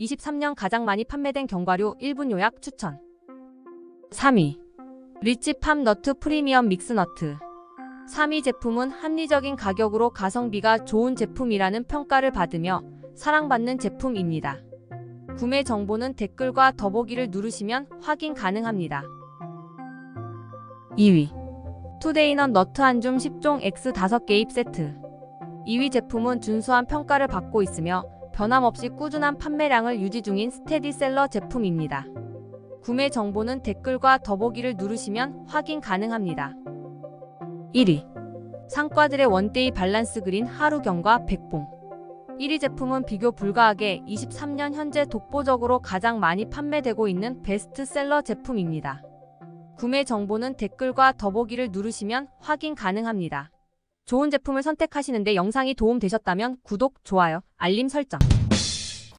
23년 가장 많이 판매된 견과류 1분 요약 추천. 3위. 리치팜 너트 프리미엄 믹스너트. 3위 제품은 합리적인 가격으로 가성비가 좋은 제품이라는 평가를 받으며 사랑받는 제품입니다. 구매 정보는 댓글과 더보기를 누르시면 확인 가능합니다. 2위. 투데이넛 너트 한줌 10종 X 5개입 세트. 2위 제품은 준수한 평가를 받고 있으며 변함없이 꾸준한 판매량을 유지 중인 스테디셀러 제품입니다. 구매 정보는 댓글과 더보기를 누르시면 확인 가능합니다. 1위. 상과들의 원데이 밸런스 그린 하루경과 백봉. 1위 제품은 비교 불가하게 23년 현재 독보적으로 가장 많이 판매되고 있는 베스트셀러 제품입니다. 구매 정보는 댓글과 더보기를 누르시면 확인 가능합니다. 좋은 제품을 선택하시는데 영상이 도움되셨다면 구독, 좋아요, 알림 설정.